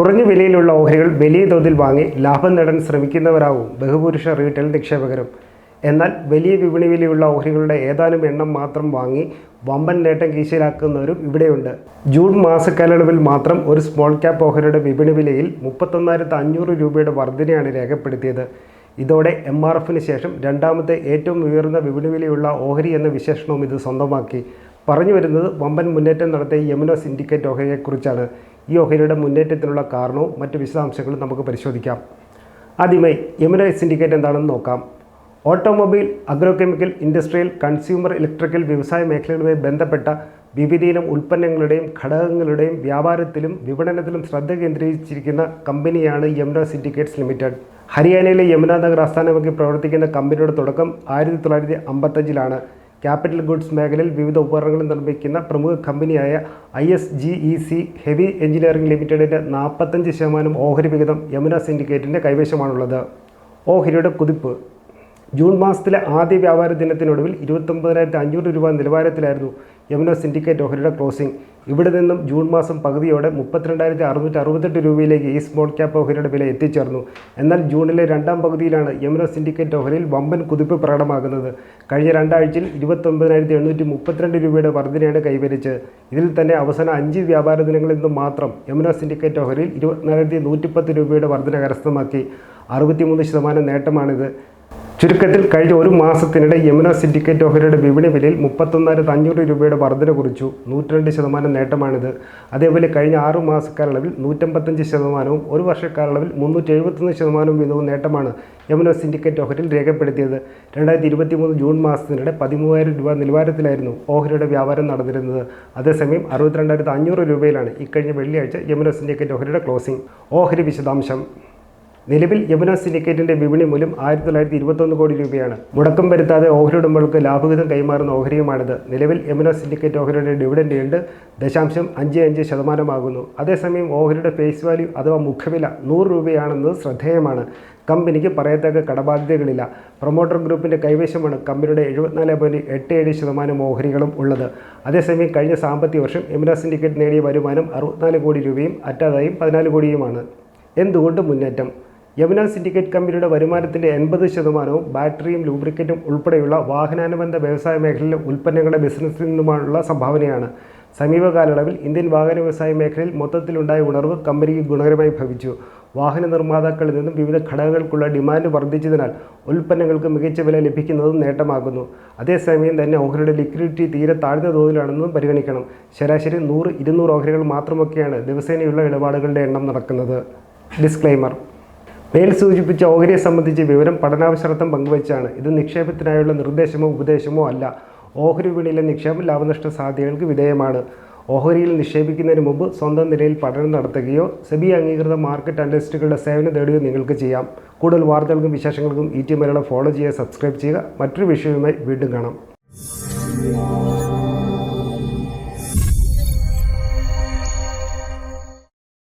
കുറഞ്ഞ വിലയിലുള്ള ഓഹരികൾ വലിയ തോതിൽ വാങ്ങി ലാഭം നേടാൻ ശ്രമിക്കുന്നവരാകും ബഹുപുരുഷ റീറ്റെയിൽ നിക്ഷേപകരും. എന്നാൽ വലിയ വിപണി വിലയുള്ള ഓഹരികളുടെ ഏതാനും എണ്ണം മാത്രം വാങ്ങി വമ്പൻ നേട്ടം കീശയിലാക്കുന്നവരും ഇവിടെയുണ്ട്. ജൂൺ മാസക്കാലയളവിൽ മാത്രം ഒരു സ്മോൾ ക്യാപ്പ് ഓഹരിയുടെ വിപണി വിലയിൽ മുപ്പത്തൊന്നായിരത്തി അഞ്ഞൂറ് രൂപയുടെ വർധനയാണ് രേഖപ്പെടുത്തിയത്. ഇതോടെ എം ആർ എഫിന് ശേഷം രണ്ടാമത്തെ ഏറ്റവും ഉയർന്ന വിപണി വിലയുള്ള ഓഹരി എന്ന വിശേഷണവും ഇത് സ്വന്തമാക്കി. പറഞ്ഞു വരുന്നത് വമ്പൻ മുന്നേറ്റം നടത്തിയ യമുന സിൻഡിക്കേറ്റ് ഓഹരിയെക്കുറിച്ചാണ്. ഈ ഓഹരിയുടെ മുന്നേറ്റത്തിനുള്ള കാരണവും മറ്റ് വിശദാംശങ്ങളും നമുക്ക് പരിശോധിക്കാം. ആദ്യമായി യമുന സിൻഡിക്കേറ്റ് എന്താണെന്ന് നോക്കാം. Automobile agro chemical industrial consumer electrical വ്യവസായ മേഖലകളുമായി ബന്ധപ്പെട്ട വിവിധയിലും ഉൽപ്പന്നങ്ങളുടെയും ഘടകങ്ങളുടെയും വ്യാപാരത്തിലും വിപണനത്തിലും ശ്രദ്ധ കേന്ദ്രീകരിച്ചിരിക്കുന്ന കമ്പനിയാണ് യമുന സിൻഡിക്കേറ്റ്സ് ലിമിറ്റഡ്. ഹരിയാനയിലെ യമുനാനഗർ ആസ്ഥാനമാക്കി പ്രവർത്തിക്കുന്ന കമ്പനിയുടെ തുടക്കം ആയിരത്തി തൊള്ളായിരത്തി അമ്പത്തഞ്ചിലാണ്. ക്യാപിറ്റൽ ഗുഡ്സ് മേഖലയിൽ വിവിധ ഉപകരണങ്ങൾ നിർമ്മിക്കുന്ന പ്രമുഖ കമ്പനിയായ I S G E C heavy engineering ലിമിറ്റഡിന്റെ നാൽപ്പത്തഞ്ച് ശതമാനം ഓഹരി വിഹിതം യമുന സിൻഡിക്കേറ്റിന്റെ കൈവശമാണുള്ളത്. ഓഹരിയുടെ കുതിപ്പ്. ജൂൺ മാസത്തിലെ ആദ്യ വ്യാപാര ദിനത്തിനൊടുവിൽ ഇരുപത്തൊമ്പതിനായിരത്തി അഞ്ഞൂറ് രൂപ നിലവാരത്തിലായിരുന്നു യമുന സിൻഡിക്കേറ്റ് ഓഹരിയുടെ ക്ലോസിംഗ്. ഇവിടെ നിന്നും ജൂൺ മാസം പകുതിയോടെ മുപ്പത്തിരണ്ടായിരത്തി അറുന്നൂറ്റി അറുപത്തെട്ട് രൂപയിലേക്ക് ഈ സ്മോൾ ക്യാപ്പ് ഓഹരിയുടെ വില എത്തിച്ചേർന്നു. എന്നാൽ ജൂണിലെ രണ്ടാം പകുതിയിലാണ് യമുന സിൻഡിക്കേറ്റ് ഓഹരിയിൽ വമ്പൻ കുതിപ്പ് പ്രകടമാകുന്നത്. കഴിഞ്ഞ രണ്ടാഴ്ചയിൽ ഇരുപത്തൊമ്പതിനായിരത്തി എണ്ണൂറ്റി മുപ്പത്തിരണ്ട് രൂപയുടെ വർധനയാണ് കൈവരിച്ചത്. ഇതിൽ തന്നെ അവസാന അഞ്ച് വ്യാപാര ദിനങ്ങളിൽ നിന്നും മാത്രം യമുന സിൻഡിക്കേറ്റ് ഓഹരിയിൽ ഇരുപത്തിനായിരത്തി നൂറ്റിപ്പത്ത് രൂപയുടെ വർധന കരസ്ഥമാക്കി. അറുപത്തിമൂന്ന് ശതമാനം നേട്ടമാണിത്. ചുരുക്കത്തിൽ കഴിഞ്ഞ ഒരു മാസത്തിനിടെ യമുന സിൻഡിക്കേറ്റ് ഓഹരിയുടെ വിപണി വിലയിൽ മുപ്പത്തൊന്നായിരത്തി അഞ്ഞൂറ് രൂപയുടെ വർധന കുറിച്ചു. നൂറ്റിരണ്ട് ശതമാനം നേട്ടമാണിത്. അതേപോലെ കഴിഞ്ഞ ആറ് മാസക്കാലയളവിൽ നൂറ്റമ്പത്തഞ്ച് ശതമാനവും ഒരു വർഷക്കാലയളവിൽ മുന്നൂറ്റി എഴുപത്തൊന്ന് ശതമാനവും വീതവും നേട്ടമാണ് യമുന സിൻഡിക്കേറ്റ് ഓഹരിയിൽ രേഖപ്പെടുത്തിയത്. രണ്ടായിരത്തി ഇരുപത്തി മൂന്ന് ജൂൺ മാസത്തിനിടെ പതിമൂവായിരം രൂപ നിലവാരത്തിലായിരുന്നു ഓഹരിയുടെ വ്യാപാരം നടന്നിരുന്നത്. അതേസമയം അറുപത്തിരണ്ടായിരത്തി അഞ്ഞൂറ് രൂപയിലാണ് ഇക്കഴിഞ്ഞ വെള്ളിയാഴ്ച യമുന സിൻഡിക്കേറ്റ് ഓഹരിയുടെ ക്ലോസിംഗ്. ഓഹരി വിശദാംശം. നിലവിൽ യമുന സിൻഡിക്കേറ്റിന്റെ വിപണി മൂല്യം ആയിരത്തി തൊള്ളായിരത്തി ഇരുപത്തൊന്ന് കോടി രൂപയാണ്. മുടക്കം വരുത്താതെ ഓഹരി ഉടമകൾക്ക് ലാഭവിധം കൈമാറുന്ന ഓഹരിയുമാണിത്. നിലവിൽ യമുന സിൻഡിക്കേറ്റ് ഓഹരിയുടെ ഡിവിഡൻഡ് ഉണ്ട്. ദശാംശം അഞ്ച് അഞ്ച് ശതമാനമാകുന്നു. അതേസമയം ഓഹരിയുടെ ഫേസ് വാല്യൂ അഥവാ മുഖവില നൂറ് രൂപയാണെന്നത് ശ്രദ്ധേയമാണ്. കമ്പനിക്ക് പറയത്തക്ക കടബാധ്യതകളില്ല. പ്രൊമോട്ടർ ഗ്രൂപ്പിന്റെ കൈവശമാണ് കമ്പനിയുടെ എഴുപത്തിനാല് പോയിന്റ് എട്ട് ഏഴ് ശതമാനം ഓഹരികളും ഉള്ളത്. അതേസമയം കഴിഞ്ഞ സാമ്പത്തിക വർഷം യമുന സിൻഡിക്കേറ്റ് നേടിയ വരുമാനം അറുപത്തിനാല് കോടി രൂപയും അറ്റാതായും പതിനാല് കോടിയുമാണ്. എന്തുകൊണ്ട് മുന്നേറ്റം? യമുന സിൻഡിക്കേറ്റ് കമ്പനിയുടെ വരുമാനത്തിന്റെ എൺപത് ശതമാനവും ബാറ്ററിയും ലൂബ്രിക്കറ്റും ഉൾപ്പെടെയുള്ള വാഹനാനുബന്ധ വ്യവസായ മേഖലയിലെ ഉൽപ്പന്നങ്ങളുടെ ബിസിനസ്സിൽ നിന്നുമായുള്ള സംഭാവനയാണ്. സമീപകാലയളവിൽ ഇന്ത്യൻ വാഹന വ്യവസായ മേഖലയിൽ മൊത്തത്തിലുണ്ടായ ഉണർവ് കമ്പനിക്ക് ഗുണകരമായി ഭവിച്ചു. വാഹന നിർമ്മാതാക്കളിൽ നിന്നും വിവിധ ഘടകങ്ങൾക്കുള്ള ഡിമാൻഡ് വർദ്ധിച്ചതിനാൽ ഉൽപ്പന്നങ്ങൾക്ക് മികച്ച വില ലഭിക്കുന്നതും നേട്ടമാകുന്നു. അതേസമയം തന്നെ ഓഹരിയുടെ ലിക്വിഡിറ്റി തീരെ താഴ്ന്ന തോതിലാണെന്നും പരിഗണിക്കണം. ശരാശരി നൂറ് ഇരുന്നൂറ് ഓഹരികൾ മാത്രമൊക്കെയാണ് ദിവസേനയുള്ള ഇടപാടുകളുടെ എണ്ണം നടക്കുന്നത്. ഡിസ്ക്ലൈമർ മേൽ സൂചിപ്പിച്ച ഓഹരിയെ സംബന്ധിച്ച് വിവരം പഠനാവശ്രദ്ധം പങ്കുവച്ചാണ്. ഇത് നിക്ഷേപത്തിനായുള്ള നിർദ്ദേശമോ ഉപദേശമോ അല്ല. ഓഹരി വിപണിയിലെ നിക്ഷേപം ലാഭനഷ്ട സാധ്യതകൾക്ക് വിധേയമാണ്. ഓഹരിയിൽ നിക്ഷേപിക്കുന്നതിന് മുമ്പ് സ്വന്തം നിലയിൽ പഠനം നടത്തുകയോ സെബി അംഗീകൃത മാർക്കറ്റ് അനലിസ്റ്റുകളുടെ സേവനം തേടുകയോ നിങ്ങൾക്ക് ചെയ്യാം. കൂടുതൽ വാർത്തകൾക്കും വിശേഷങ്ങൾക്കും ഈ ടി മലയാളം ഫോളോ ചെയ്യുക സബ്സ്ക്രൈബ് ചെയ്യുക. മറ്റൊരു വിഷയവുമായി വീണ്ടും കാണാം.